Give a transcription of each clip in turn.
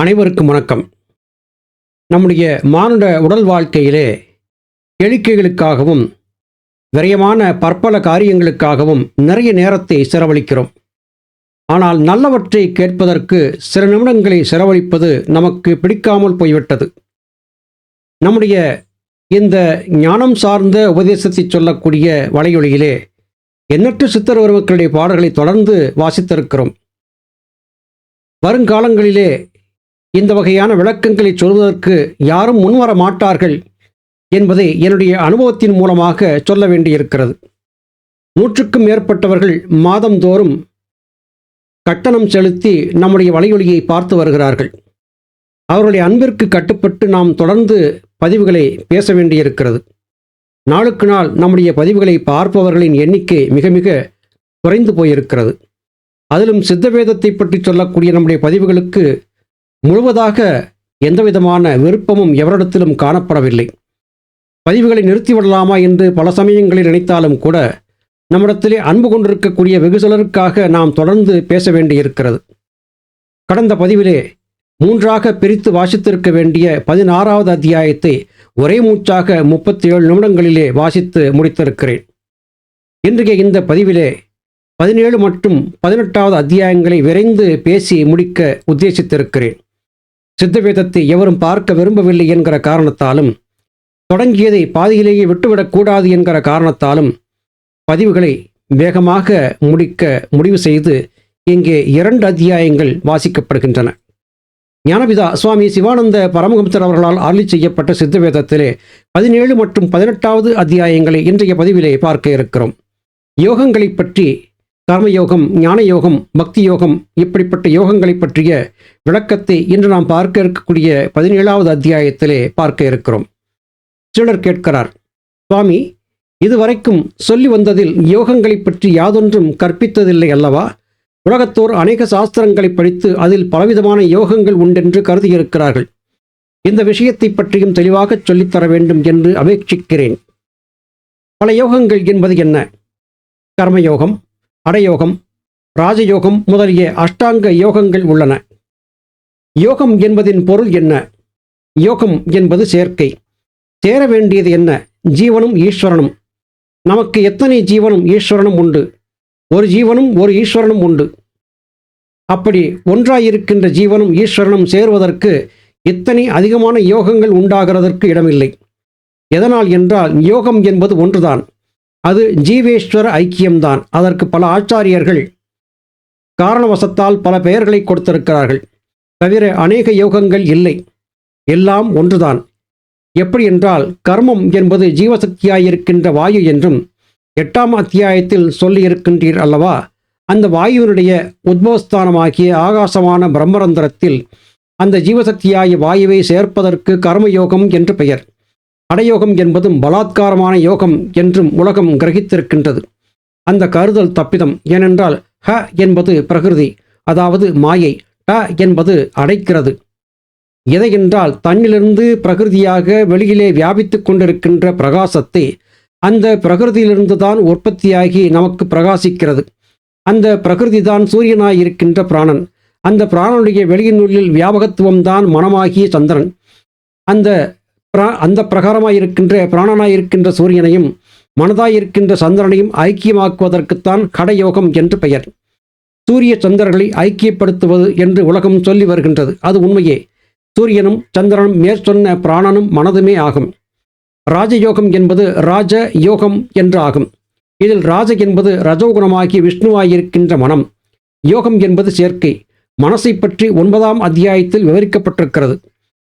அனைவருக்கும் வணக்கம். நம்முடைய மானுட உடல் வாழ்க்கையிலே எழுக்கைகளுக்காகவும் விரயமான பற்பல காரியங்களுக்காகவும் நிறைய நேரத்தை செலவழிக்கிறோம். ஆனால் நல்லவற்றை கேட்பதற்கு சில நிமிடங்களை செலவழிப்பது நமக்கு பிடிக்காமல் போய்விட்டது. நம்முடைய இந்த ஞானம் சார்ந்த உபதேசத்தை சொல்லக்கூடிய வலையொலியிலே எண்ணற்ற சித்தர் ஒருவர்களுடைய பாடல்களை தொடர்ந்து வாசித்திருக்கிறோம். வருங்காலங்களிலே இந்த வகையான விளக்கங்களை சொல்வதற்கு யாரும் முன்வர மாட்டார்கள் என்பதை என்னுடைய அனுபவத்தின் மூலமாக சொல்ல வேண்டியிருக்கிறது. நூற்றுக்கும் மேற்பட்டவர்கள் மாதந்தோறும் கட்டணம் செலுத்தி நம்முடைய வலையொலியை பார்த்து வருகிறார்கள். அவருடைய அன்பிற்கு கட்டுப்பட்டு நாம் தொடர்ந்து பதிவுகளை பேச வேண்டியிருக்கிறது. நாளுக்கு நாள் நம்முடைய பதிவுகளை பார்ப்பவர்களின் எண்ணிக்கை மிக மிக குறைந்து போயிருக்கிறது. அதிலும் சித்தவேதத்தை பற்றி சொல்லக்கூடிய நம்முடைய பதிவுகளுக்கு முழுவதாக எந்தவிதமான விருப்பமும் எவரிடத்திலும் காணப்படவில்லை. பதிவுகளை நிறுத்திவிடலாமா என்று பல சமயங்களில் நினைத்தாலும் கூட நம்மிடத்திலே அன்பு கொண்டிருக்கக்கூடிய வெகு சிலருக்காக நாம் தொடர்ந்து பேச வேண்டியிருக்கிறது. கடந்த பதிவிலே மூன்றாக பிரித்து வாசித்திருக்க வேண்டிய பதினாறாவது அத்தியாயத்தை ஒரே மூச்சாக முப்பத்தி ஏழு நிமிடங்களிலே வாசித்து முடித்திருக்கிறேன். இன்றைய இந்த பதிவிலே பதினேழு மற்றும் பதினெட்டாவது அத்தியாயங்களை விரைந்து பேசி முடிக்க உத்தேசித்திருக்கிறேன். சித்தவேதத்தை எவரும் பார்க்க விரும்பவில்லை என்கிற காரணத்தாலும் தொடங்கியதை பாதியிலேயே விட்டுவிடக்கூடாது என்கிற காரணத்தாலும் பதிவுகளை வேகமாக முடிக்க முடிவு செய்து இங்கே இரண்டு அத்தியாயங்கள் வாசிக்கப்படுகின்றன. ஞானபிதா சுவாமி சிவானந்த பரமஹம்சர் அவர்களால் அருளி செய்யப்பட்ட சித்தவேதத்திலே பதினேழு மற்றும் பதினெட்டாவது அத்தியாயங்களை இன்றைய பதிவிலே பார்க்க இருக்கிறோம். யோகங்களை பற்றி கர்மயோகம் ஞான யோகம் பக்தி யோகம் இப்படிப்பட்ட யோகங்களை பற்றிய விளக்கத்தை இன்று நாம் பார்க்க இருக்கக்கூடிய பதினேழாவது அத்தியாயத்திலே பார்க்க இருக்கிறோம். சிலர் கேட்கிறார் சுவாமி இதுவரைக்கும் சொல்லி வந்ததில் யோகங்களை பற்றி யாதொன்றும் கற்பித்ததில்லை அல்லவா? உலகத்தோர் அநேக சாஸ்திரங்களை படித்து அதில் பலவிதமான யோகங்கள் உண்டென்று கருதியிருக்கிறார்கள். இந்த விஷயத்தை பற்றியும் தெளிவாகச் சொல்லித்தர வேண்டும் என்று அபேட்சிக்கிறேன். பல யோகங்கள் என்பது என்ன? கர்மயோகம் அடயோகம் ராஜயோகம் முதலிய அஷ்டாங்க யோகங்கள் உள்ளன. யோகம் என்பதின் பொருள் என்ன? யோகம் என்பது சேர்க்கை. சேர வேண்டியது என்ன? ஜீவனும் ஈஸ்வரனும். நமக்கு எத்தனை ஜீவனும் ஈஸ்வரனும் உண்டு? ஒரு ஜீவனும் ஒரு ஈஸ்வரனும் உண்டு. அப்படி ஒன்றாயிருக்கின்ற ஜீவனும் ஈஸ்வரனும் சேருவதற்கு இத்தனை அதிகமான யோகங்கள் உண்டாகிறதற்கு இடமில்லை. எதனால் என்றால் யோகம் என்பது ஒன்றுதான். அது ஜீவேஸ்வர ஐக்கியம்தான். அதற்கு பல ஆச்சாரியர்கள் காரணவசத்தால் பல பெயர்களை கொடுத்திருக்கிறார்கள். தவிர அநேக யோகங்கள் இல்லை. எல்லாம் ஒன்றுதான். எப்படி என்றால் கர்மம் என்பது ஜீவசக்தியாயிருக்கின்ற வாயு என்றும் எட்டாம் அத்தியாயத்தில் சொல்லியிருக்கின்றீர் அல்லவா? அந்த வாயுவினுடைய உத்பவஸ்தானமாகிய ஆகாசமான பிரம்மரந்திரத்தில் அந்த ஜீவசக்தியாய வாயுவை சேர்ப்பதற்கு கர்மயோகம் என்று பெயர். அடயோகம் என்பதும் பலாத்காரமான யோகம் என்றும் உலகம் கிரகித்திருக்கின்றது. அந்த கருதல் தப்பிதம் ஏனென்றால் ஹ என்பது பிரகிருதி அதாவது மாயை ட என்பது அடைக்கிறது. எதை என்றால் தன்னிலிருந்து பிரகிருதியாக வெளியிலே வியாபித்துக் கொண்டிருக்கின்ற பிரகாசத்தை அந்த பிரகிருதியிலிருந்து தான் உற்பத்தியாகி நமக்கு பிரகாசிக்கிறது. அந்த பிரகிருதி தான் சூரியனாயிருக்கின்ற பிராணன். அந்த பிராணனுடைய வெளியினுள்ளில் வியாபகத்துவம் தான் மனமாகிய சந்திரன். அந்த பிரா இருக்கின்ற பிரகாரமாயிருக்கின்ற பிராணனாயிருக்கின்ற சூரியனையும் மனதாயிருக்கின்ற சந்திரனையும் ஐக்கியமாக்குவதற்குத்தான் கடயோகம் என்று பெயர். சூரிய சந்திரர்களை ஐக்கியப்படுத்துவது என்று உலகம் சொல்லி வருகின்றது. அது உண்மையே. சூரியனும் சந்திரனும் மேற்சொன்ன பிராணனும் மனதுமே ஆகும். ராஜயோகம் என்பது ராஜ யோகம் என்று ஆகும் இதில் ராஜ என்பது ரஜோகுணமாகி விஷ்ணுவாயிருக்கின்ற மனம். யோகம் என்பது சேர்க்கை. மனசை பற்றி ஒன்பதாம் அத்தியாயத்தில் விவரிக்கப்பட்டிருக்கிறது.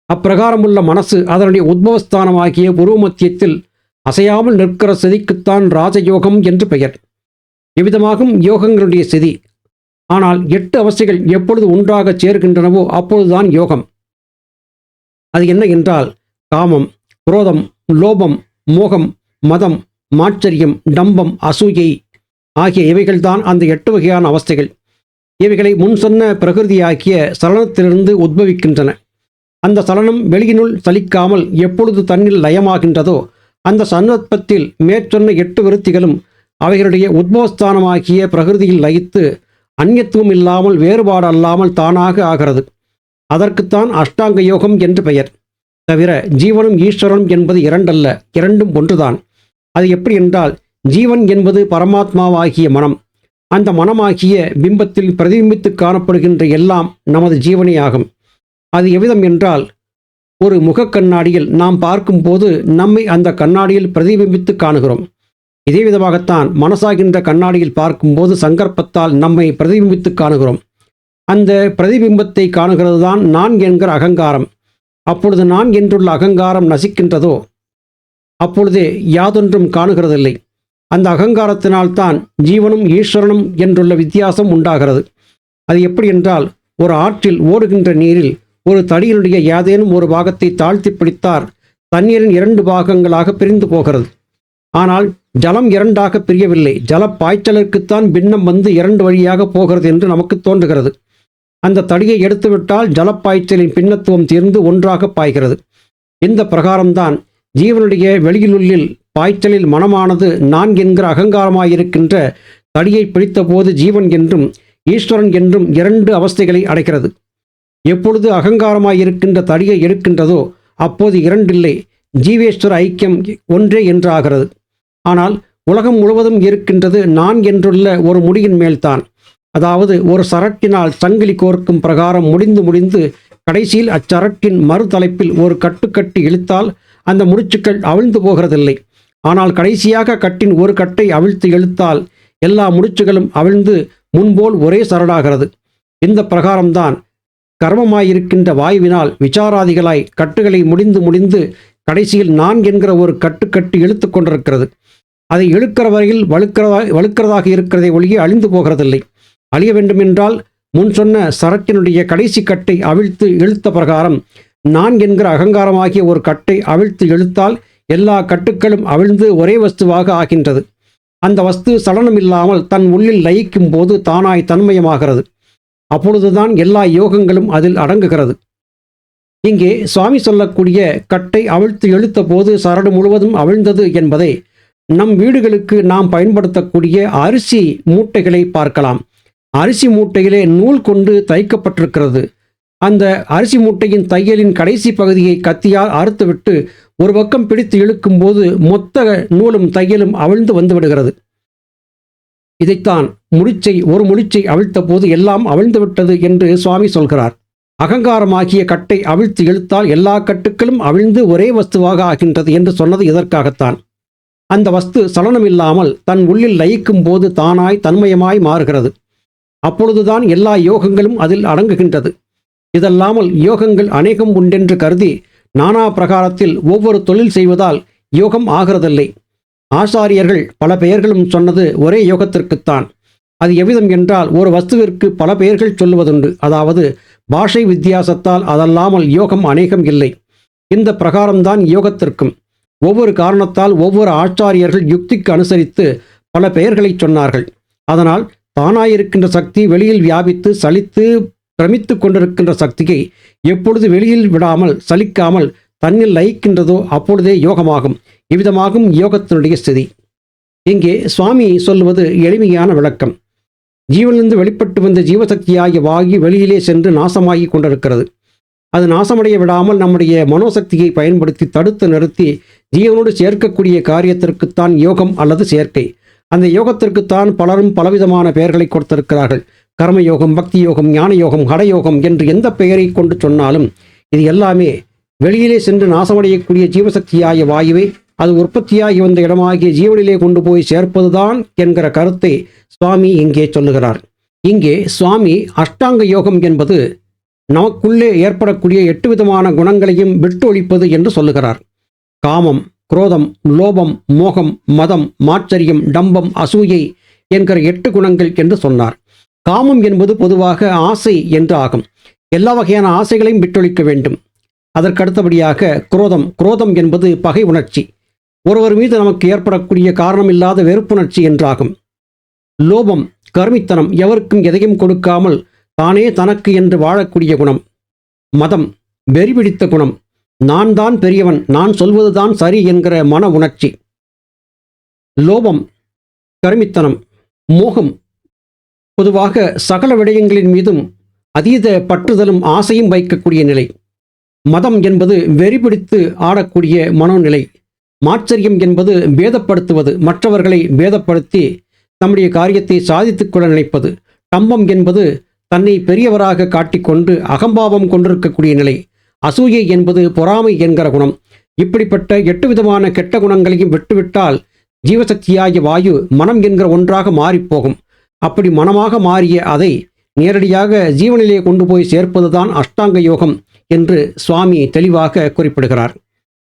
அப்பிரகாரமுள்ள மனசு அதனுடைய உத்பவஸ்தானமாகிய உருவமத்தியத்தில் அசையாமல் நிற்கிற செதிக்குத்தான் ராஜயோகம் என்று பெயர். எவ்விதமாகும் யோகங்களுடைய செதி. ஆனால் எட்டு அவஸ்தைகள் எப்பொழுது ஒன்றாகச் சேர்கின்றனவோ அப்பொழுதுதான் யோகம். அது என்ன என்றால் காமம் குரோதம் லோபம் மோகம் மதம் மாச்சரியம் டம்பம் அசூயை ஆகிய இவைகள்தான் அந்த எட்டு வகையான அவஸ்தைகள். இவைகளை முன் சொன்ன பிரகிருதியாகிய சலனத்திலிருந்து உத்பவிக்கின்றன. அந்த சலனம் வெளியினுள் சலிக்காமல் எப்பொழுது தன்னில் லயமாகின்றதோ அந்த சந்தர்ப்பத்தில் மேற்சொன்ன எட்டு விருத்திகளும் அவைகளுடைய உத்பவஸ்தானமாகிய பிரகிருதியில் லயித்து அந்நியத்துவம் இல்லாமல் வேறுபாடு அல்லாமல் தானாக ஆகிறது. அதற்குத்தான் அஷ்டாங்க யோகம் என்று பெயர். தவிர ஜீவனும் ஈஸ்வரனும் என்பது இரண்டல்ல இரண்டும் ஒன்றுதான். அது எப்படி என்றால் ஜீவன் என்பது பரமாத்மாவாகிய மனம். அந்த மனமாகிய பிம்பத்தில் பிரதிபிம்பித்து காணப்படுகின்ற எல்லாம் நமது ஜீவனே ஆகும். அது எவ்விதம் என்றால் ஒரு முகக் கண்ணாடியில் நாம் பார்க்கும்போது நம்மை அந்த கண்ணாடியில் பிரதிபிம்பித்து காணுகிறோம். இதே விதமாகத்தான் மனசாகின்ற கண்ணாடியில் பார்க்கும்போது சங்கற்பத்தால் நம்மை பிரதிபிம்பித்து காணுகிறோம். அந்த பிரதிபிம்பத்தை காணுகிறது தான் நான் என்கிற அகங்காரம். அப்பொழுது நான் என்றுள்ள அகங்காரம் நசிக்கின்றதோ அப்பொழுது யாதொன்றும் காணுகிறதில்லை. அந்த அகங்காரத்தினால்தான் ஜீவனும் ஈஸ்வரனும் என்றுள்ள வித்தியாசம் உண்டாகிறது. அது எப்படி என்றால் ஒரு ஆற்றில் ஓடுகின்ற நீரில் ஒரு தடியினுடைய ஏதேனும் ஒரு பாகத்தை தாழ்த்தி பிடித்தார் தண்ணீரின் இரண்டு பாகங்களாக பிரிந்து போகிறது. ஆனால் ஜலம் இரண்டாக பிரியவில்லை. ஜல பாய்ச்சலுக்குத்தான் பின்னம் வந்து இரண்டு வழியாக போகிறது என்று நமக்கு தோன்றுகிறது. அந்த தடியை எடுத்துவிட்டால் ஜலப்பாய்ச்சலின் பின்னத்துவம் தீர்ந்து ஒன்றாக பாய்கிறது. இந்த பிரகாரம்தான் ஜீவனுடைய வெளியிலுள்ளில் பாய்ச்சலில் மனமானது நான் என்கிற அகங்காரமாயிருக்கின்ற தடியை பிடித்தபோது ஜீவன் என்றும் ஈஸ்வரன் என்றும் இரண்டு அவஸ்தைகளை அடைகிறது. எப்பொழுது அகங்காரமாயிருக்கின்ற தடியை எடுக்கின்றதோ அப்போது இரண்டில்லை. ஜீவேஸ்வர ஐக்கியம் ஒன்றே என்றாகிறது. ஆனால் உலகம் முழுவதும் இருக்கின்றது நான் என்றுள்ள ஒரு முடியின் மேல்தான். அதாவது ஒரு சரட்டினால் சங்கிலி கோர்க்கும் பிரகாரம் முடிந்து முடிந்து கடைசியில் அச்சரட்டின் மறுதலைப்பில் ஒரு கட்டுக்கட்டி இழுத்தால் அந்த முடிச்சுக்கள் அவிழ்ந்து போகிறதில்லை. ஆனால் கடைசியாக கட்டின் ஒரு கட்டை அவிழ்த்து இழுத்தால் எல்லா முடிச்சுகளும் அவிழ்ந்து முன்போல் ஒரே சரடாகிறது. இந்த பிரகாரம்தான் கர்மமாயிருக்கின்ற வாயுவினால் விசாராதிகளாய் கட்டுகளை முடிந்து முடிந்து கடைசியில் நான் என்கிற ஒரு கட்டுக்கட்டு இழுத்து கொண்டிருக்கிறது. அதை இழுக்கிற வரையில் வலுக்கிறதா வலுக்கிறதாக இருக்கிறதை ஒழிய அழிந்து போகிறதில்லை. அழிய வேண்டுமென்றால் முன் சொன்ன சரட்டினுடைய கடைசி கட்டை அவிழ்த்து இழுத்த பிரகாரம் நான் என்கிற அகங்காரமாகிய ஒரு கட்டை அவிழ்த்து இழுத்தால் எல்லா கட்டுக்களும் அவிழ்ந்து ஒரே வஸ்துவாக ஆகின்றது. அந்த வஸ்து சலனம் இல்லாமல் தன் உள்ளில் லயிக்கும் போது தானாய் தன்மயமாகிறது. அப்பொழுதுதான் எல்லா யோகங்களும் அதில் அடங்குகிறது. இங்கே சுவாமி சொல்லக்கூடிய கட்டை அவிழ்த்து இழுத்த போது சரடு முழுவதும் அவிழ்ந்தது என்பதை நம் வீடுகளுக்கு நாம் பயன்படுத்தக்கூடிய அரிசி மூட்டைகளை பார்க்கலாம். அரிசி மூட்டையிலே நூல் கொண்டு தைக்கப்பட்டிருக்கிறது. அந்த அரிசி மூட்டையின் தையலின் கடைசி பகுதியை கத்தியால் அறுத்துவிட்டு ஒரு பக்கம் பிடித்து இழுக்கும்போது மொத்த நூலும் தையலும் அவிழ்ந்து வந்து விடுகிறது. இதைத்தான் முடிச்சை ஒரு முடிச்சை அவிழ்த்த போது எல்லாம் அவிழ்ந்துவிட்டது என்று சுவாமி சொல்கிறார். அகங்காரமாகிய கட்டை அவிழ்த்து இழுத்தால் எல்லா கட்டுக்களும் அவிழ்ந்து ஒரே வஸ்துவாக ஆகின்றது என்று சொன்னது இதற்காகத்தான். அந்த வஸ்து சலனம் இல்லாமல் தன் உள்ளில் லயிக்கும் போது தானாய் தன்மயமாய் மாறுகிறது. அப்பொழுதுதான் எல்லா யோகங்களும் அதில் அடங்குகின்றது. இதல்லாமல் யோகங்கள் அநேகம் உண்டென்று கருதி நானா பிரகாரத்தில் ஒவ்வொரு தொழில் செய்வதால் யோகம் ஆகிறதில்லை. ஆசாரியர்கள் பல பெயர்களும் சொன்னது ஒரே யோகத்திற்குத்தான். அது எவ்விதம் என்றால் ஒரு வஸ்துவிற்கு பல பெயர்கள் சொல்லுவதுண்டு. அதாவது பாஷை வித்தியாசத்தால் அதல்லாமல் யோகம் அநேகம் இல்லை. இந்த பிரகாரம்தான் யோகத்திற்கும். ஒவ்வொரு காரணத்தால் ஒவ்வொரு ஆச்சாரியர்கள் யுக்திக்கு அனுசரித்து பல பெயர்களை சொன்னார்கள். அதனால் தானாயிருக்கின்ற சக்தி வெளியில் வியாபித்து சலித்து பிரமித்து கொண்டிருக்கின்ற சக்தியை எப்பொழுது வெளியில் விடாமல் சலிக்காமல் தன்னில் லயிக்கின்றதோ அப்பொழுதே யோகமாகும். இவ்விதமாகும் யோகத்தினுடைய ஸ்திதி. இங்கே சுவாமி சொல்லுவது எளிமையான விளக்கம். ஜீவனிலிருந்து வெளிப்பட்டு வந்த ஜீவசக்தியாகிய வாயு வெளியிலே சென்று நாசமாகி கொண்டிருக்கிறது. அது நாசமடைய விடாமல் நம்முடைய மனோசக்தியை பயன்படுத்தி தடுத்து நிறுத்தி ஜீவனோடு சேர்க்கக்கூடிய காரியத்திற்குத்தான் யோகம் அல்லது சேர்க்கை. அந்த யோகத்திற்குத்தான் பலரும் பலவிதமான பெயர்களை கொடுத்திருக்கிறார்கள். கர்மயோகம் பக்தி யோகம் ஞான யோகம் ஹடயோகம் என்று எந்த பெயரை கொண்டு சொன்னாலும் இது எல்லாமே வெளியிலே சென்று நாசமடையக்கூடிய ஜீவசக்தியாகிய வாயுவை அது உற்பத்தியாகி வந்த இடமாகிய ஜீவனிலே கொண்டு போய் சேர்ப்பதுதான் என்கிற கருத்தை சுவாமி இங்கே சொல்லுகிறார். இங்கே சுவாமி அஷ்டாங்க யோகம் என்பது நமக்குள்ளே ஏற்படக்கூடிய எட்டு விதமான குணங்களையும் விட்டு ஒழிப்பது என்று சொல்லுகிறார். காமம் குரோதம் லோபம் மோகம் மதம் மாச்சரியம் டம்பம் அசூயை என்கிற எட்டு குணங்கள் என்று சொன்னார். காமம் என்பது பொதுவாக ஆசை என்று ஆகும். எல்லா வகையான ஆசைகளையும் விட்டொழிக்க வேண்டும். அதற்கடுத்தபடியாக குரோதம் குரோதம் என்பது பகை உணர்ச்சி. ஒருவர் மீது நமக்கு ஏற்படக்கூடிய காரணமில்லாத வெறுப்புணர்ச்சி என்றாகும். லோபம் கருமித்தனம் எவருக்கும் எதையும் கொடுக்காமல் தானே தனக்கு என்று வாழக்கூடிய குணம். மதம் வெறி பிடித்த குணம். நான் தான் பெரியவன் நான் சொல்வதுதான் சரி என்கிற மன உணர்ச்சி. லோபம் கருமித்தனம் மோகம். பொதுவாக சகல விடயங்களின் மீதும் அதீத பற்றுதலும் ஆசையும் வைக்கக்கூடிய நிலை. மதம் என்பது வெறி பிடித்து ஆடக்கூடிய மனோநிலை. மாச்சரியம் என்பது பேதப்படுத்துவது மற்றவர்களை பேதப்படுத்தி தம்முடைய காரியத்தை சாதித்துக் கொள்ள நினைப்பது. டம்பம் என்பது தன்னை பெரியவராக காட்டிக்கொண்டு அகம்பாவம் கொண்டிருக்கக்கூடிய நிலை. அசூயை என்பது பொறாமை என்கிற குணம். இப்படிப்பட்ட எட்டு விதமான கெட்ட குணங்களையும் விட்டுவிட்டால் ஜீவசக்தியாகிய வாயு மனம் என்கிற ஒன்றாக மாறிப்போகும். அப்படி மனமாக மாறிய அதை நேரடியாக ஜீவனிலே கொண்டு போய் சேர்ப்பதுதான் அஷ்டாங்க யோகம் என்று சுவாமி தெளிவாக குறிப்பிடுகிறார்.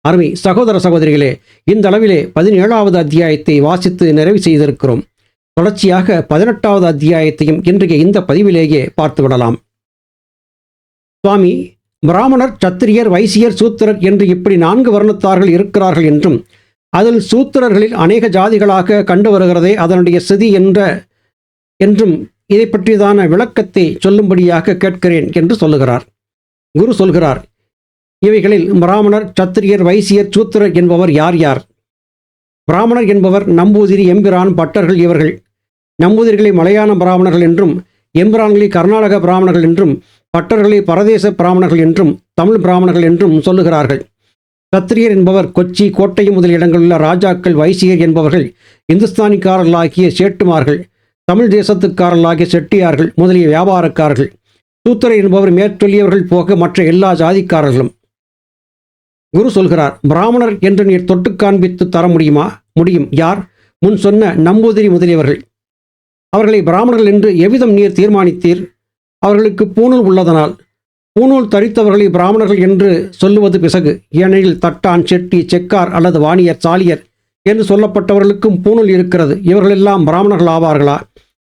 அருமை சகோதர சகோதரிகளே இந்த அளவிலே பதினேழாவது அத்தியாயத்தை வாசித்து நிறைவு செய்திருக்கிறோம். தொடர்ச்சியாக பதினெட்டாவது அத்தியாயத்தையும் இன்றைய இந்த பதிவிலேயே பார்த்துவிடலாம். சுவாமி பிராமணர் சத்திரியர் வைசியர் சூத்திரர் என்று இப்படி நான்கு வர்ணத்தார்கள் இருக்கிறார்கள் என்றும் அதில் சூத்திரர்களில் அநேக ஜாதிகளாக கண்டு வருகிறதே அதனுடைய சிதி என்ற என்றும் இதை பற்றியதான விளக்கத்தை சொல்லும்படியாக கேட்கிறேன் என்று சொல்லுகிறார். குரு சொல்கிறார் இவைகளில் பிராமணர் சத்திரியர் வைசியர் சூத்திரர் என்பவர் யார் யார்? பிராமணர் என்பவர் நம்பூதிரி எம்பிரான் பட்டர்கள் இவர்கள். நம்பூதிரிகளை மலையாள பிராமணர்கள் என்றும் எம்பிரான்களை கர்நாடக பிராமணர்கள் என்றும் பட்டர்களை பரதேச பிராமணர்கள் என்றும் தமிழ் பிராமணர்கள் என்றும் சொல்லுகிறார்கள். சத்திரியர் என்பவர் கொச்சி கோட்டை முதல் இடங்களிலுள்ள ராஜாக்கள் வைசியர் என்பவர்கள் இந்துஸ்தானிக்காரர்களாகிய சேட்டுமார்கள் தமிழ் தேசத்துக்காரர்களாகிய செட்டியார்கள் முதலிய வியாபாரக்காரர்கள். சூத்திரர் என்பவர் மேற்சொல்லியவர்கள் போக மற்ற எல்லா ஜாதிக்காரர்களும். குரு சொல்கிறார் பிராமணர் என்று நீர் தொட்டு காண்பித்து தர முடியுமா? முடியும். யார்? முன் சொன்ன நம்பூதிரி முதலியவர்கள். அவர்களை பிராமணர்கள் என்று எவ்விதம் நீர் தீர்மானித்தீர்? அவர்களுக்கு பூணூல் உள்ளதனால். பூணூல் தரித்தவர்களை பிராமணர்கள் என்று சொல்லுவது பிசகு. ஏனெனில் தட்டான் செட்டி செக்கார் அல்லது வாணியர் சாலியர் என்று சொல்லப்பட்டவர்களுக்கும் பூணூல் இருக்கிறது. இவர்களெல்லாம் பிராமணர்கள் ஆவார்களா?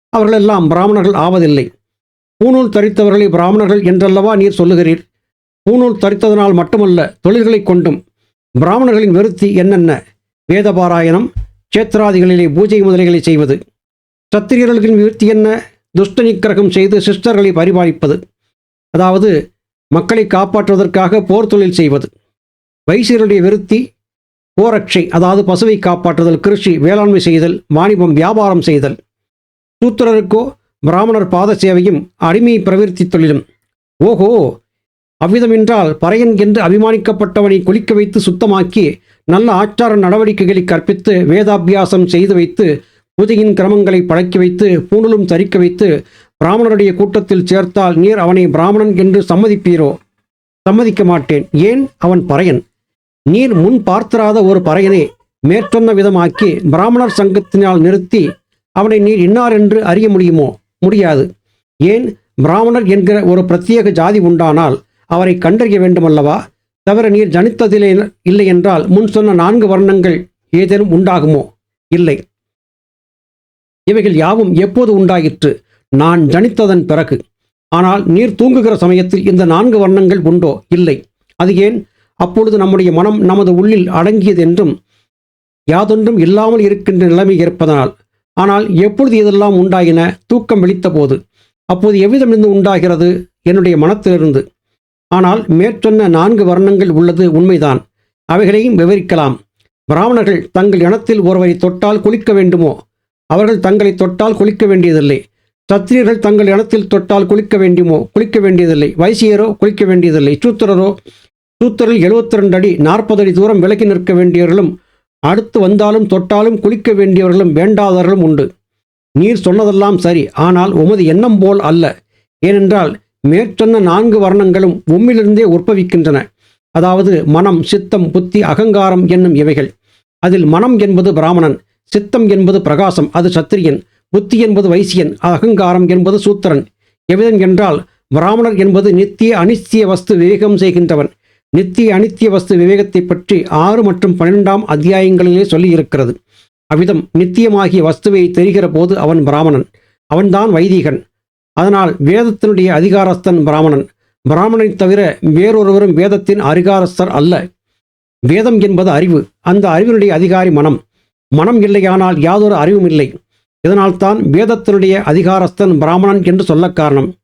அவர்களெல்லாம் பிராமணர்கள் ஆவதில்லை. பூணூல் தரித்தவர்களை பிராமணர்கள் என்றல்லவா நீர் சொல்லுகிறீர்? பூநூல் தரித்ததனால் மட்டுமல்ல தொழில்களைக் கொண்டும் பிராமணர்களின் விருத்தி என்னென்ன? வேதபாராயணம் சேத்திராதிகளிலே பூஜை முதலிகளை செய்வது. சத்திரியர்களின் விருத்தி என்ன? துஷ்ட நிக்கிரகம் செய்து சிஸ்டர்களை பரிபாலிப்பது. அதாவது மக்களை காப்பாற்றுவதற்காக போர் தொழில் செய்வது. வைசியருடைய விருத்தி போரட்சை அதாவது பசுவை காப்பாற்றுதல் கிருஷி வேளாண்மை செய்தல் வாணிபம் வியாபாரம் செய்தல். சூத்திரருக்கோ பிராமணர் பாத சேவையும் அடிமை பிரவிற்த்தி தொழிலும். ஓஹோ! அவ்விதமென்றால் பறையன் என்று அபிமானிக்கப்பட்டவனை குளிக்க வைத்து சுத்தமாக்கி நல்ல ஆச்சார நடவடிக்கைகளை கற்பித்து வேதாபியாசம் செய்து வைத்து பூஜையின் கிரமங்களை பழக்கி வைத்து பூணலும் தரிக்க வைத்து பிராமணருடைய கூட்டத்தில் சேர்த்தால் நீர் அவனை பிராமணன் என்று சம்மதிப்பீரோ? சம்மதிக்க மாட்டேன். ஏன்? அவன் பறையன். நீர் முன் பார்த்திராத ஒரு பறையனை மேற்சொன்ன விதமாக்கி பிராமணர் சங்கத்தினால் நிறுத்தி அவனை நீர் இன்னார் என்று அறிய முடியுமோ? முடியாது. ஏன்? பிராமணர் என்கிற ஒரு பிரத்யேக ஜாதி உண்டானால் அவரை கண்டறிய வேண்டுமல்லவா? தவிர நீர் ஜனித்ததிலே இல்லை என்றால் முன் சொன்ன நான்கு வர்ணங்கள் ஏதேனும் உண்டாகுமோ? இல்லை. இவைகள் யாவும் எப்போது உண்டாயிற்று? நான் ஜனித்ததன் பிறகு. ஆனால் நீர் தூங்குகிற சமயத்தில் இந்த நான்கு வர்ணங்கள் உண்டோ? இல்லை. அது ஏன்? அப்பொழுது நம்முடைய மனம் நமது உள்ளில் அடங்கியது என்றும் யாதொன்றும் இல்லாமல் இருக்கின்ற நிலைமை இருப்பதனால் ஆனால் எப்பொழுது இதெல்லாம் உண்டாயின? தூக்கம் விழித்த போது அப்போது எவ்விதமிருந்து உண்டாகிறது? என்னுடைய மனத்திலிருந்து. ஆனால் மேற்சொன்ன நான்கு வர்ணங்கள் உள்ளது உண்மைதான். அவைகளையும் விவரிக்கலாம். பிராமணர்கள் தங்கள் இனத்தில் ஒருவரை தொட்டால் குளிக்க வேண்டுமோ? அவர்கள் தங்களை தொட்டால் குளிக்க வேண்டியதில்லை. சத்திரியர்கள் தங்கள் இனத்தில் தொட்டால் குளிக்க வேண்டுமோ? குளிக்க வேண்டியதில்லை. வைசியரோ குளிக்க வேண்டியதில்லை. சூத்திரரோ சூத்திரர்கள் எழுபத்தி ரெண்டு அடி நாற்பது அடி தூரம் விலகி நிற்க வேண்டியவர்களும் அடுத்து வந்தாலும் தொட்டாலும் குளிக்க வேண்டியவர்களும் வேண்டாதவர்களும் உண்டு. நீர் சொன்னதெல்லாம் சரி. ஆனால் உமது எண்ணம் போல் அல்ல. ஏனென்றால் மேற்சொன்ன நான்கு வர்ணங்களும் உம்மிலிருந்தே உற்பவிக்கின்றன. அதாவது மனம் சித்தம் புத்தி அகங்காரம் என்னும் இவைகள். அதில் மனம் என்பது பிராமணன் சித்தம் என்பது பிரகாசம் அது சத்திரியன் புத்தி என்பது வைசியன் அகங்காரம் என்பது சூத்திரன். எவ்விதம் என்றால் பிராமணர் என்பது நித்திய அனித்திய வஸ்து விவேகம் செய்கின்றவன். நித்திய அனித்திய வஸ்து விவேகத்தை பற்றி ஆறு மற்றும் பன்னிரெண்டாம் அத்தியாயங்களிலே சொல்லியிருக்கிறது. அவ்விதம் நித்தியமாகிய வஸ்துவை தெரிகிற போது அவன் பிராமணன். அவன்தான் வைதீகன். அதனால் வேதத்தினுடைய அதிகாரஸ்தன் பிராமணன். பிராமணனை தவிர வேறொருவரும் வேதத்தின் அதிகாரஸ்தர் அல்ல. வேதம் என்பது அறிவு. அந்த அறிவினுடைய அதிகாரி மனம். மனம் இல்லையானால் யாதொரு அறிவும் இல்லை. இதனால்தான் வேதத்தினுடைய அதிகாரஸ்தன் பிராமணன் என்று சொல்ல காரணம்.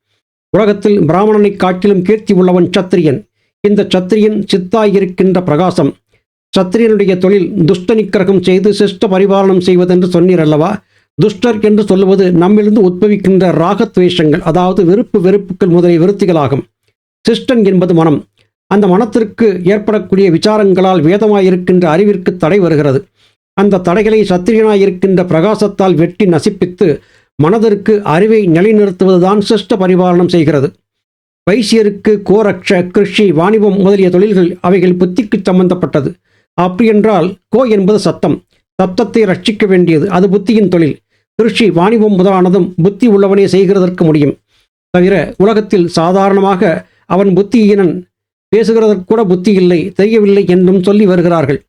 உலகத்தில் பிராமணனைக் காட்டிலும் கீர்த்தி உள்ளவன் சத்திரியன். இந்த சத்திரியன் சித்தாயிருக்கின்ற பிரகாசம். சத்திரியனுடைய தொழில் துஷ்ட நிக்கிரகம் செய்து சிஷ்ட பரிபாலனம் செய்வதென்று சொன்னீர் அல்லவா? துஷ்டர் என்று சொல்லுவது நம்மிலிருந்து உத்பவிக்கின்ற ராகத்வேஷங்கள் அதாவது வெறுப்பு வெறுப்புகள் முதலிய விருத்திகளாகும். சிஸ்டன் என்பது மனம். அந்த மனத்திற்கு ஏற்படக்கூடிய விசாரங்களால் வேதமாயிருக்கின்ற அறிவிற்கு தடை வருகிறது. அந்த தடைகளை சத்திரியனாயிருக்கின்ற பிரகாசத்தால் வெட்டி நசிப்பித்து மனதிற்கு அறிவை நிலைநிறுத்துவதுதான் சிஷ்ட பரிபாலனம் செய்கிறது. வைசியருக்கு கோரக்ஷ கிருஷி வாணிபம் முதலிய தொழில்கள் அவைகள் புத்திக்கு சம்பந்தப்பட்டது. அப்படியென்றால் கோ என்பது சத்தம். சத்தத்தை ரட்சிக்க வேண்டியது அது புத்தியின் தொழில். கிருஷி வாணிபம் முதலானதும் புத்தி உள்ளவனே செய்கிறதற்கு முடியும். தவிர உலகத்தில் சாதாரணமாக அவன் புத்தியினன் பேசுகிறதற்கு கூட புத்தி இல்லை தெரியவில்லை என்றும் சொல்லி வருகிறார்கள்.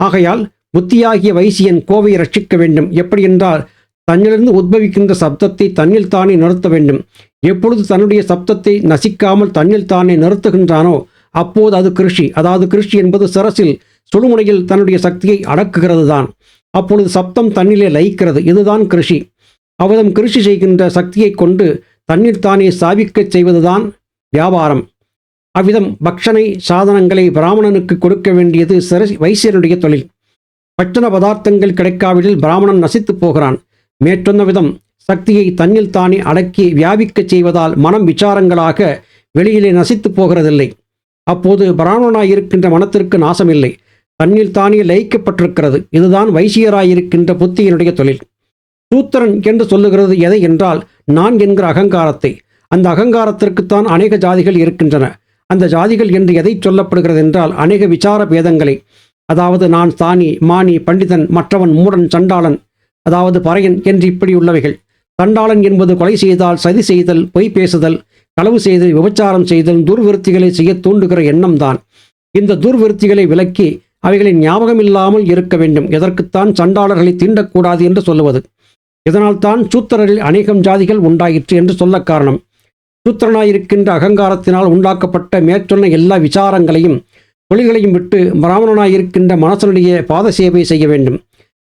ஆகையால் புத்தியாகிய வைசியன் கோவையை ரட்சிக்க வேண்டும். எப்படியென்றால் தன்னிலிருந்து உத்பவிக்கின்ற சப்தத்தை தன்னில் தானே நிறுத்த வேண்டும். எப்பொழுது தன்னுடைய சப்தத்தை நசிக்காமல் தன்னில் தானே நிறுத்துகின்றானோ அப்போது அது கிருஷி அதாவது கிருஷி என்பது சரசில் சுழுமுனையில் தன்னுடைய சக்தியை அடக்குகிறது தான் அப்பொழுது சப்தம் தண்ணிலே லயிக்கிறது. இதுதான் கிருஷி. அவதம் கிருஷி செய்கின்ற சக்தியை கொண்டு தண்ணீர் தானே சாபிக்கச் செய்வதுதான் வியாபாரம். அவ்விதம் பக்ஷனை சாதனங்களை பிராமணனுக்கு கொடுக்க வேண்டியது சரசி வைசியருடைய தொழில். பட்சண பதார்த்தங்கள் கிடைக்காவிடில் பிராமணன் நசித்துப் போகிறான். மேற்சொன்ன விதம் சக்தியை தன்னில் தானே அடக்கி வியாபிக்கச் செய்வதால் மனம் விசாரங்களாக வெளியிலே நசித்துப் போகிறதில்லை. அப்போது பிராமணனாயிருக்கின்ற மனத்திற்கு நாசமில்லை. தன்னில் தானே லயிக்கப்பட்டிருக்கிறது. இதுதான் வைசியராயிருக்கின்ற புத்தியினுடைய தொழில். சூத்திரன் என்று சொல்லுகிறது எதை என்றால் நான் என்கிற அகங்காரத்தை. அந்த அகங்காரத்திற்குத்தான் அநேக ஜாதிகள் இருக்கின்றன. அந்த ஜாதிகள் என்று எதை சொல்லப்படுகிறது என்றால் அநேக விசார பேதங்களை. அதாவது நான் சாணி மானி பண்டிதன் மற்றவன் மூடன் சண்டாளன் அதாவது பறையன் என்று இப்படி உள்ளவைகள். சண்டாளன் என்பது கொலை செய்தால் சதி செய்தல் பொய் பேசுதல் களவு செய்தல் விபச்சாரம் செய்தல் துர்விருத்திகளை செய்ய தூண்டுகிற எண்ணம்தான். இந்த துர்விருத்திகளை விலக்கி அவைகளின் ஞாபகம் இல்லாமல் இருக்க வேண்டும். எதற்குத்தான் சண்டாளர்களை தீண்டக்கூடாது என்று சொல்லுவது. இதனால்தான் சூத்திரரில் அநேகம் ஜாதிகள் உண்டாயிற்று என்று சொல்ல காரணம். சூத்திரனாயிருக்கின்ற அகங்காரத்தினால் உண்டாக்கப்பட்ட மேற்சொன்ன எல்லா விசாரங்களையும் தொழில்களையும் விட்டு பிராமணனாயிருக்கின்ற மனசனுடைய பாத சேவை செய்ய வேண்டும்.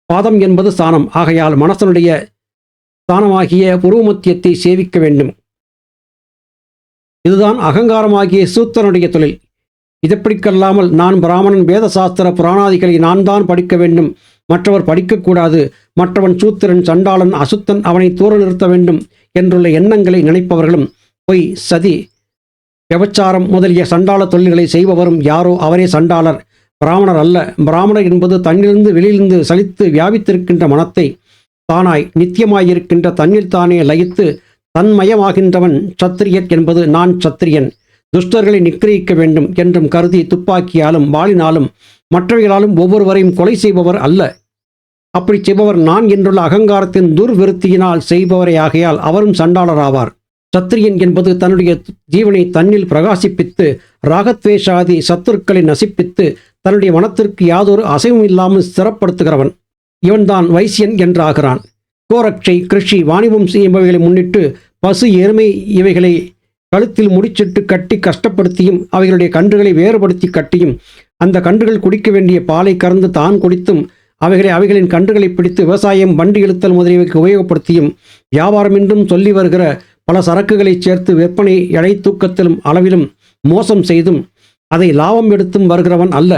பாதம் என்பது ஸ்தானம் ஆகையால் மனசனுடைய ஸ்தானமாகிய புருவமத்தியத்தை சேவிக்க வேண்டும். இதுதான் அகங்காரமாகிய சூத்திரனுடைய தொழில். இதப்படிக்கல்லாமல் நான் பிராமணன் வேத சாஸ்திர புராணாதிகளை நான் தான் படிக்க வேண்டும். மற்றவர் படிக்கக்கூடாது. மற்றவன் சூத்திரன் சண்டாளன் அசுத்தன் அவனை தூர நிறுத்த வேண்டும் என்றுள்ள எண்ணங்களை நினைப்பவர்களும் பொய் சதி விபச்சாரம் முதலிய சண்டாள தொழில்களை செய்பவரும் யாரோ அவரே சண்டாளர். பிராமணர் அல்ல. பிராமணர் என்பது தன்னிலிருந்து வெளியிலிருந்து சலித்து வியாபித்திருக்கின்ற மனத்தை தானாய் நித்தியமாயிருக்கின்ற தன்னில் தானே லயித்து தன்மயமாகின்றவன் சத்திரியன் என்பது நான் சத்திரியன். துஷ்டர்களை நிக்கிரகிக்க வேண்டும் என்றும் கருதி துப்பாக்கியாலும் வாளினாலும் மற்றவைகளாலும் ஒவ்வொருவரையும் கொலை செய்பவர் அல்ல. அப்படி செய்பவர் நான் என்றுள்ள அகங்காரத்தின் துர்விருத்தியினால் செய்பவரே ஆகையால் அவரும் சண்டாளராவார். சத்திரியன் என்பது தன்னுடைய ஜீவனை தன்னில் பிரகாசிப்பித்து ராகத்வேஷாதி சத்துருக்களை நசிப்பித்து தன்னுடைய மனத்திற்கு யாதொரு அசைவும் இல்லாமல் ஸ்திரப்படுத்துகிறவன் இவன்தான் வைசியன் என்றாகிறான். கோரக்ஷை கிருஷி வாணிபம் என்பவைகளை முன்னிட்டு பசு எருமை இவைகளை கழுத்தில் முடிச்சிட்டு கட்டி கஷ்டப்படுத்தியும் அவைகளுடைய கன்றுகளை வேறுபடுத்தி கட்டியும் அந்த கன்றுகள் குடிக்க வேண்டிய பாலை கறந்து தான் குடித்தும் அவைகளை அவைகளின் கன்றுகளை பிடித்து விவசாயம் வண்டி இழுத்தல் முதலியவைக்கு உபயோகப்படுத்தியும் வியாபாரம் என்றும் சொல்லி வருகிற பல சரக்குகளை சேர்த்து விற்பனை எடை தூக்கத்திலும் அளவிலும் மோசம் செய்தும் அதை லாபம் எடுத்தும் வருகிறவன் அல்ல.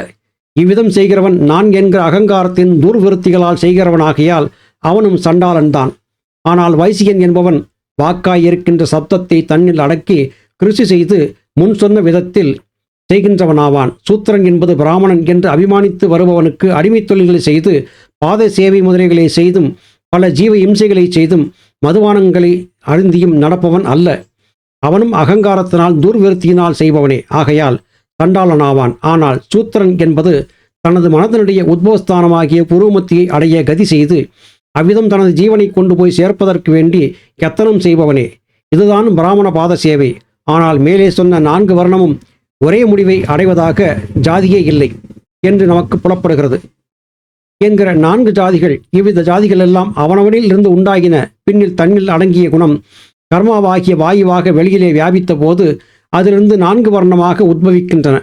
இவ்விதம் செய்கிறவன் நான் என்கிற அகங்காரத்தின் துர்விருத்திகளால் செய்கிறவனாகியால் அவனும் சண்டாளன்தான். ஆனால் வைசியன் என்பவன் வாக்காய் இருக்கின்ற சப்தத்தை தன்னில் அடக்கி கிருஷி செய்து முன் சொன்ன விதத்தில் செய்கின்றவனாவான். சூத்திரன் என்பது பிராமணன் என்று அபிமானித்து வருபவனுக்கு அடிமைத் தொழில்களை செய்து பாத சேவை முதலைகளை செய்தும் பல ஜீவ இம்சைகளை செய்தும் மதுபானங்களை அருந்தியும் நடப்பவன் அல்ல. அவனும் அகங்காரத்தினால் துர்விருத்தியினால் செய்பவனே. ஆகையால் தண்டாளனாவான். ஆனால் சூத்திரன் என்பது தனது மனதனுடைய உத்போஸ்தானமாகிய புருவமத்தியை அடைய கதி செய்து அவ்விதம் தனது ஜீவனை கொண்டு போய் சேர்ப்பதற்கு வேண்டி கத்தனம் செய்பவனே. இதுதான் பிராமண பாத சேவை. ஆனால் மேலே சொன்ன நான்கு வர்ணமும் ஒரே முடிவை அடைவதாக ஜாதியே இல்லை என்று நமக்கு புலப்படுகிறது. என்கிற நான்கு ஜாதிகள் இவ்வித ஜாதிகள் எல்லாம் அவனவனில் இருந்து உண்டாகின பின்னில் தன்னில் அடங்கிய குணம் கர்மாவாகிய வாயுவாக வெளியிலே வியாபித்த போது அதிலிருந்து நான்கு வர்ணமாக உத்பவிக்கின்றன.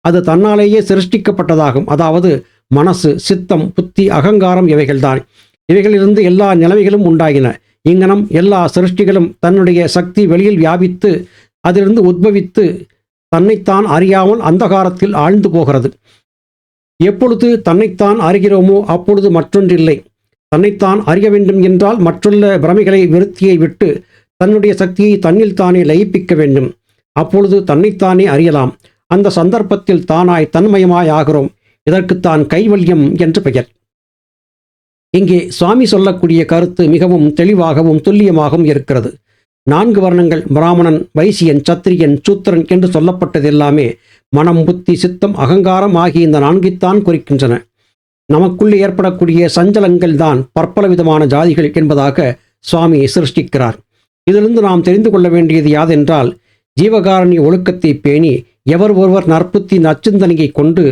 அது தன்னாலேயே சிருஷ்டிக்கப்பட்டதாகும். அதாவது மனசு சித்தம் புத்தி அகங்காரம் இவைகள்தான். இவைகளிலிருந்து எல்லா நிலைமைகளும் உண்டாகின. இங்கனம் எல்லா சிருஷ்டிகளும் தன்னுடைய சக்தி வெளியில் வியாபித்து அதிலிருந்து உத்பவித்து தன்னைத்தான் அறியாமல் அந்தகாரத்தில் ஆழ்ந்து போகிறது. எப்பொழுது தன்னைத்தான் அறிகிறோமோ அப்பொழுது மற்றொன்றில்லை. தன்னைத்தான் அறிய வேண்டும் என்றால் மற்றுள்ள பிரமைகளை விருத்தியை விட்டு தன்னுடைய சக்தியை தன்னில் தானே லயிப்பிக்க வேண்டும். அப்பொழுது தன்னைத்தானே அறியலாம். அந்த சந்தர்ப்பத்தில் தானாய் தன்மயமாய் ஆகிறோம். இதற்குத்தான் கைவல்யம் என்று பெயர். இங்கே சுவாமி சொல்லக்கூடிய கருத்து மிகவும் தெளிவாகவும் துல்லியமாகவும் இருக்கிறது. நான்கு வர்ணங்கள் பிராமணன் வைசியன் சத்திரியன் சூத்திரன் என்று சொல்லப்பட்டது எல்லாமே மனம் புத்தி சித்தம் அகங்காரம் ஆகிய இந்த நான்கைத்தான் குறிக்கின்றன. நமக்குள்ளே ஏற்படக்கூடிய சஞ்சலங்கள் தான் பற்பல விதமான ஜாதிகள் என்பதாக சுவாமி சிருஷ்டிக்கிறார். இதிலிருந்து நாம் தெரிந்து கொள்ள வேண்டியது யாதென்றால் ஜீவகாரணி ஒழுக்கத்தை பேணி எவர் ஒருவர் நற்புத்தி நச்சிந்தனையை கொண்டு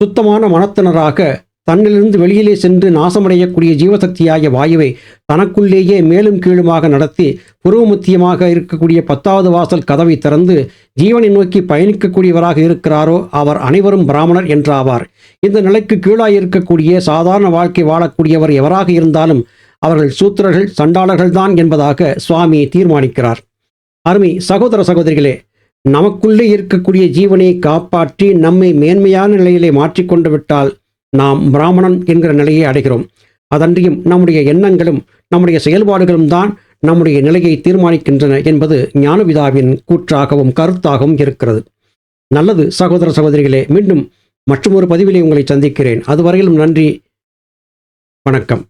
சுத்தமான மனத்தினராக தன்னிலிருந்து வெளியிலே சென்று நாசமடையக்கூடிய ஜீவசக்தியாகிய வாயுவை தனக்குள்ளேயே மேலும் கீழுமாக நடத்தி புருவமுத்தியமாக இருக்கக்கூடிய பத்தாவது வாசல் கதவை திறந்து ஜீவனை நோக்கி பயணிக்கக்கூடியவராக இருக்கிறாரோ அவர் அனைவரும் பிராமணர் என்றாவார். இந்த நிலைக்கு கீழாய் இருக்கக்கூடிய சாதாரண வாழ்க்கை வாழக்கூடியவர் எவராக இருந்தாலும் அவர்கள் சூத்திரர்கள் சண்டாளர்கள்தான் என்பதாக சுவாமி தீர்மானிக்கிறார். அருமை சகோதர சகோதரிகளே நமக்குள்ளே இருக்கக்கூடிய ஜீவனை காப்பாற்றி நம்மை மேன்மையான நிலையிலே மாற்றிக்கொண்டு விட்டால் நாம் பிராமணன் என்கிற நிலையை அடைகிறோம். அதன்றியும் நம்முடைய எண்ணங்களும் நம்முடைய செயல்பாடுகளும் தான் நம்முடைய நிலையை தீர்மானிக்கின்றன என்பது ஞானவிதாவின் கூற்றாகவும் கருத்தாகவும் இருக்கிறது. நல்லது சகோதர சகோதரிகளே மீண்டும் மற்றொரு பதிவிலே உங்களை சந்திக்கிறேன். அதுவரையிலும் நன்றி வணக்கம்.